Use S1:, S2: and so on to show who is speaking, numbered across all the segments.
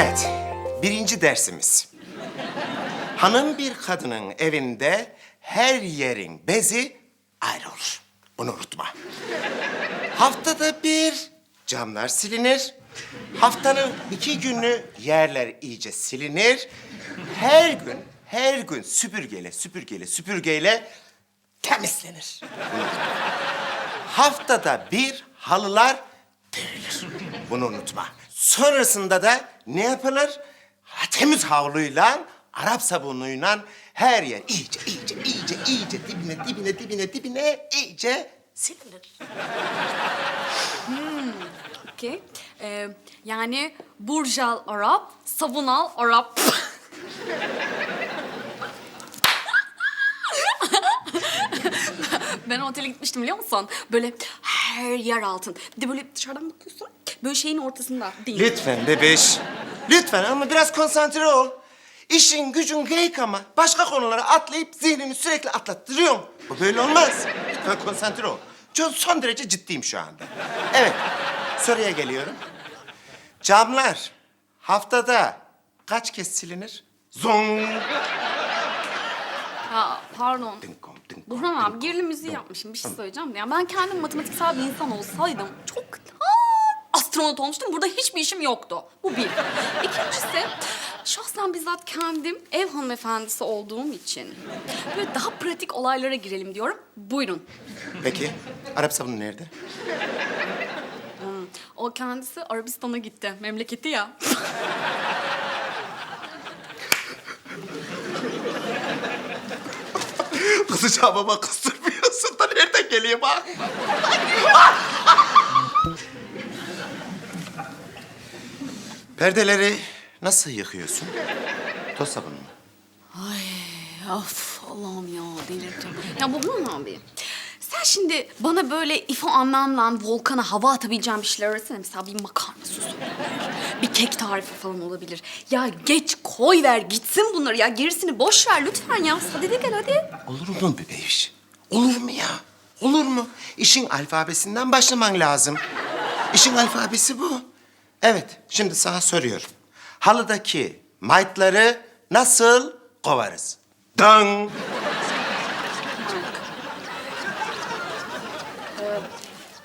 S1: Evet, birinci dersimiz. Hanım bir kadının evinde her yerin bezi ayrı olur. Bunu unutma. Haftada bir camlar silinir. Haftanın iki günü yerler iyice silinir. Her gün, her gün süpürgeyle, süpürgeyle, süpürgeyle temizlenir. Haftada bir halılar dövülür. Bunu unutma. Sonrasında da ne? Ha, Temiz havluyla, Arap sabunuyla her yer iyice, iyice, iyice, iyice dibine, dibine, dibine, dibine iyice silinir.
S2: Okey. Ee, yani burjal Arap, savunal Arap. ben otele gitmiştim biliyor musun? Böyle her yer altın. Bir de böyle dışarıdan bakıyorsun. Böyle şeyin ortasında değil.
S1: Lütfen bebeş. Lütfen ama biraz konsantre ol. İşin gücün geyik ama başka konulara atlayıp zihnini sürekli atlattırıyorsun. Bu böyle olmaz. Lütfen konsantre ol. Çok son derece ciddiyim şu anda. Evet, soruya geliyorum. Camlar haftada kaç kez silinir? Zong.
S2: Ya pardon.
S1: Dınkom, dınkom,
S2: Burhan abi gerilim müziği yapmışım. Bir şey söyleyeceğim. Ya ben kendim matematiksel bir insan olsaydım çok astronot olmuştum. Burada hiçbir işim yoktu. Bu bir. İkincisi, şahsen bizzat kendim ev hanımefendisi olduğum için böyle daha pratik olaylara girelim diyorum. Buyurun.
S1: Peki, Arap sabunu nerede?
S2: O kendisi Arabistan'a gitti. Memleketi ya.
S1: Kızacağım ama kıstırmıyorsun da nereden geliyor bak? Perdeleri nasıl yıkıyorsun? Toz sabunu mu?
S2: Ay of Allah'ım ya delireceğim. Ya Burhan abi sen şimdi bana böyle ifo anlamla volkana hava atabileceğim bir şeyler öğretsene. Mesela bir makarna sosu olabilir. Bir kek tarifi falan olabilir. Ya geç koy ver gitsin bunları ya. Gerisini boş ver lütfen ya. Sadede gel hadi.
S1: Olur mu bebeğiş? Olur mu ya? Olur mu? İşin alfabesinden başlaman lazım. İşin alfabesi bu. Evet, şimdi sana soruyorum. Halıdaki maytları nasıl kovarız? Dang!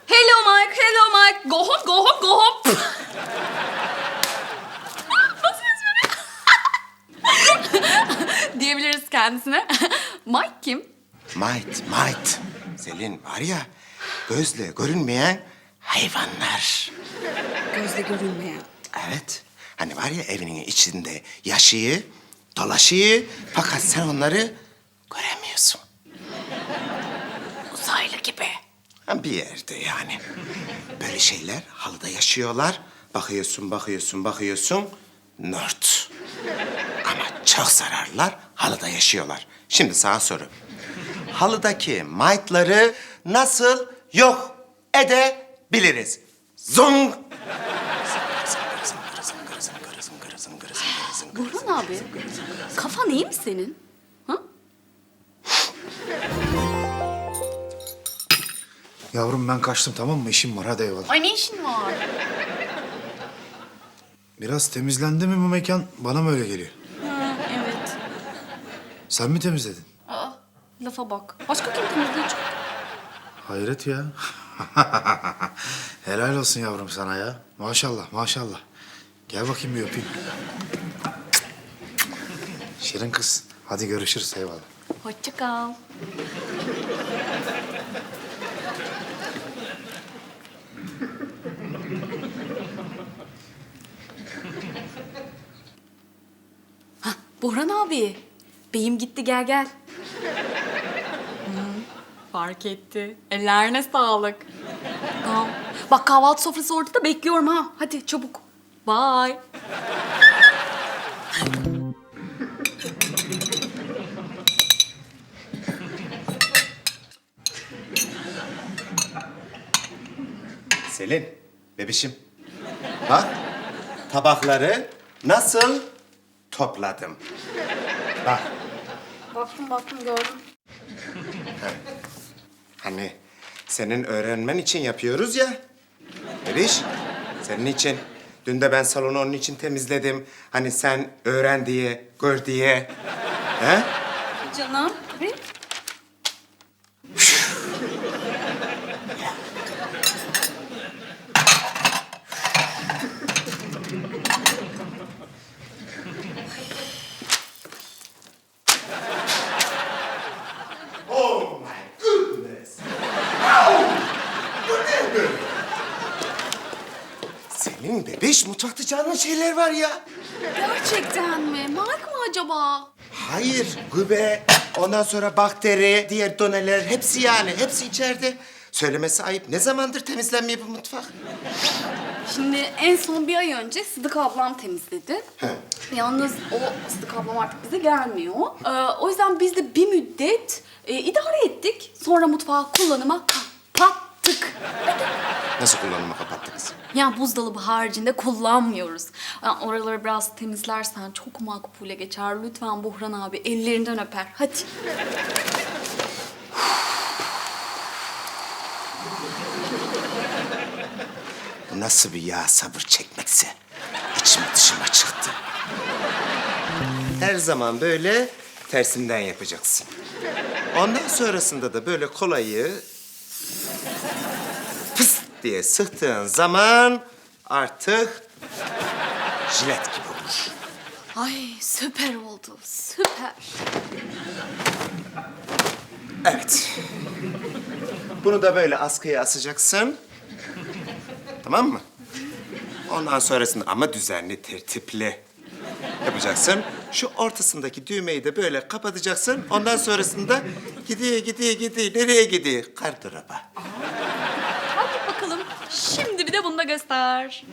S2: Hello Mike, hello Mike. Go home, go home, go home. Nasıl espri? Diyebiliriz kendisine. Mike kim?
S1: Might, might. Selin var ya, gözle görünmeyen hayvanlar.
S2: Gözle görünmeyen.
S1: Evet. Hani var ya evinin içinde yaşıyı, dolaşıyı fakat sen onları göremiyorsun.
S2: Uzaylı gibi.
S1: Ha, Bir yerde yani. Böyle şeyler halıda yaşıyorlar. Bakıyorsun, bakıyorsun, bakıyorsun. Nört. Ama çok zararlılar halıda yaşıyorlar. Şimdi sana soru. Halıdaki maytları nasıl yok edebiliriz? Zong!
S2: Burhan abi, kafan iyi mi senin? Ha?
S3: Yavrum ben kaçtım tamam mı? İşim var hadi eyvallah.
S2: Ay ne işin var?
S3: Biraz temizlendi mi bu mekan? Bana mı öyle geliyor?
S2: Ha, evet.
S3: Sen mi temizledin?
S2: Aa, lafa bak. Başka kim temizleyecek?
S3: Hayret ya. Helal olsun yavrum sana ya. Maşallah maşallah. Gel bakayım bir öpeyim. Şirin kız. Hadi görüşürüz eyvallah.
S2: Hoşça kal. Hah, Burhan abi. Beyim gitti gel gel. Hı, fark etti. Ellerine sağlık. Bak kahvaltı sofrası ortada bekliyorum ha. Hadi çabuk. Bye.
S1: Selin, bebişim. Bak, tabakları nasıl topladım. Bak,
S2: Baktım baktım gördüm.
S1: hani senin öğrenmen için yapıyoruz ya. Bebiş, senin için. Dün de ben salonu onun için temizledim. Hani sen öğren diye, gör diye. He?
S2: Canım. Tabii.
S1: Oh my goodness. Au! Bu ne böyle? Senin mutfakta canlı şeyler var ya.
S2: Gerçekten mi? Mike mı acaba?
S1: Hayır, gübe, ondan sonra bakteri, diğer doneler hepsi yani. Hepsi içeride. Söylemesi ayıp. Ne zamandır temizlenmiyor bu mutfak?
S2: Şimdi en son bir ay önce Sıdık ablam temizledi. Yalnız o Sıdık ablam artık bize gelmiyor. Ee, o yüzden biz de bir müddet e, idare ettik. Sonra mutfağı kullanıma kapattık.
S1: Nasıl kullanıma kapattınız?
S2: Yani buzdolabı haricinde kullanmıyoruz. Yani oraları biraz temizlersen çok makbule geçer. Lütfen Buhran abi ellerinden öper. Hadi.
S1: Nasıl bir yağ sabır çekmekse? İçim dışıma çıktı. Her zaman böyle tersinden yapacaksın. Ondan sonrasında da böyle kolayı diye sıktığın zaman artık jilet gibi olur.
S2: Ay süper oldu. Süper.
S1: Evet. Bunu da böyle askıya asacaksın. Tamam mı? Ondan sonrasında ama düzenli, tertipli yapacaksın. Şu ortasındaki düğmeyi de böyle kapatacaksın. Ondan sonrasında gidiyor, gidiyor, gidiyor. Nereye gidiyor? Gardıroba.
S2: Şimdi bir de bunu da göster.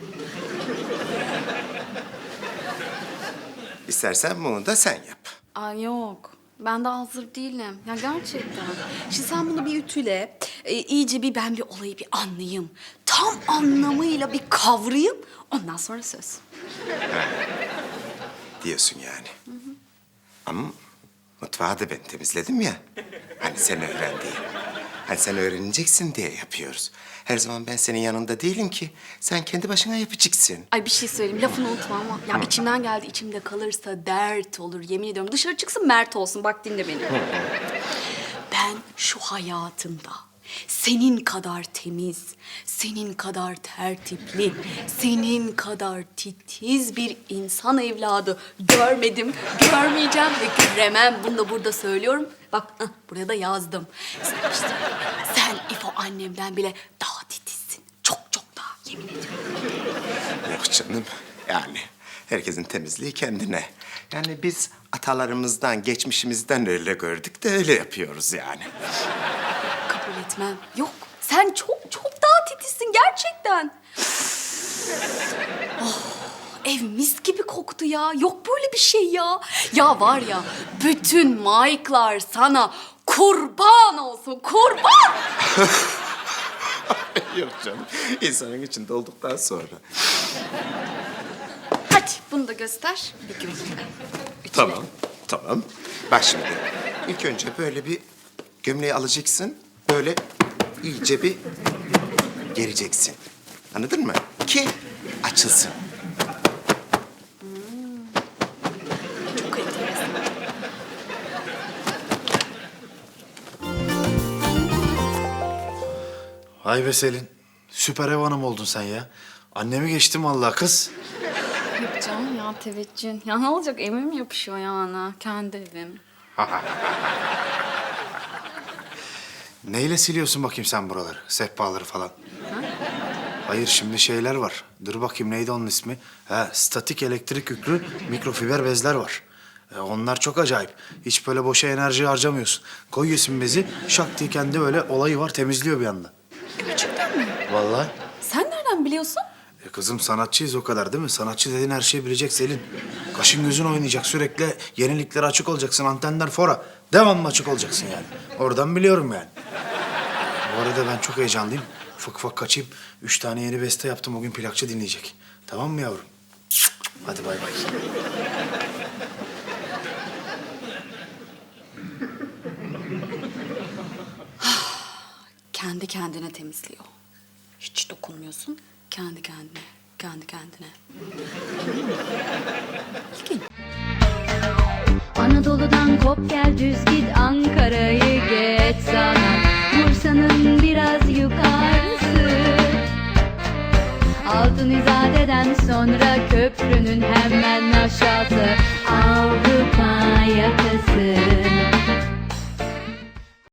S1: İstersen bunu da sen yap.
S2: Ay yok. Ben de hazır değilim. Ya gerçekten. Şimdi sen bunu bir ütüle, e, iyice bir ben bir olayı bir anlayayım. Tam anlamıyla bir kavrayayım. Ondan sonra söz.
S1: diyorsun yani. Ama mutfağı da ben temizledim ya. Hani sen öğren diye. Hani sen öğreneceksin diye yapıyoruz. Her zaman ben senin yanında değilim ki. Sen kendi başına yapacaksın.
S2: Ay bir şey söyleyeyim. Lafını unutma ama. Ya içimden geldi. içimde kalırsa dert olur. Yemin ediyorum. Dışarı çıksın mert olsun. Bak dinle beni. ben şu hayatımda senin kadar temiz, senin kadar tertipli, senin kadar titiz bir insan evladı görmedim, görmeyeceğim ve göremem. Bunu da burada söylüyorum. Bak hah, buraya da yazdım. Sen işte, sen İfo annemden bile daha titizsin. Çok çok daha yemin ediyorum.
S1: Yok canım. Yani herkesin temizliği kendine. Yani biz atalarımızdan, geçmişimizden öyle gördük de öyle yapıyoruz yani.
S2: Etmem. Yok. Sen çok çok daha titizsin gerçekten. Oh, ev mis gibi koktu ya. Yok böyle bir şey ya. Ya var ya bütün Mike'lar sana kurban olsun. Kurban.
S1: Yok canım. İnsanın içinde olduktan sonra.
S2: Hadi bunu da göster. Bir gün.
S1: Tamam, tamam. Bak şimdi, ilk önce böyle bir gömleği alacaksın. Böyle iyice bir gereceksin. Anladın mı? Ki açılsın.
S2: Çok enteresan.
S3: Vay be Selin. Süper ev hanım oldun sen ya. Annemi geçtim vallahi kız.
S2: Yok canım ya teveccüh. Ya ne olacak evim yapışıyor yani. Kendi evim.
S3: Neyle siliyorsun bakayım sen buraları? Sehpaları falan. Hayır şimdi şeyler var. Dur bakayım neydi onun ismi? Ha, statik elektrik yüklü mikrofiber bezler var. E, onlar çok acayip. Hiç böyle boşa enerji harcamıyorsun. Koyuyorsun bezi, şak diye kendi böyle olayı var temizliyor bir anda.
S2: Gerçekten mi?
S3: Vallahi.
S2: Sen nereden biliyorsun?
S3: E kızım sanatçıyız o kadar değil mi? Sanatçı dediğin her şeyi bilecek Selin. Kaşın gözün oynayacak sürekli. Yeniliklere açık olacaksın. Antenler fora. Devamlı açık olacaksın yani. Oradan biliyorum yani. Bu arada ben çok heyecanlıyım. Ufak ufak kaçayım. Üç tane yeni beste yaptım. O gün plakçı dinleyecek. Tamam mı yavrum? Hadi bay bay.
S2: Kendi kendine temizliyor. Hiç dokunmuyorsun. Kendi kendine.
S4: kendi kendine.
S2: Anadolu'dan kop gel düz git Ankara'yı geç sana. Bursa'nın biraz yukarısı. Altın Altunizade'den sonra köprünün hemen aşağısı. Avrupa yakası.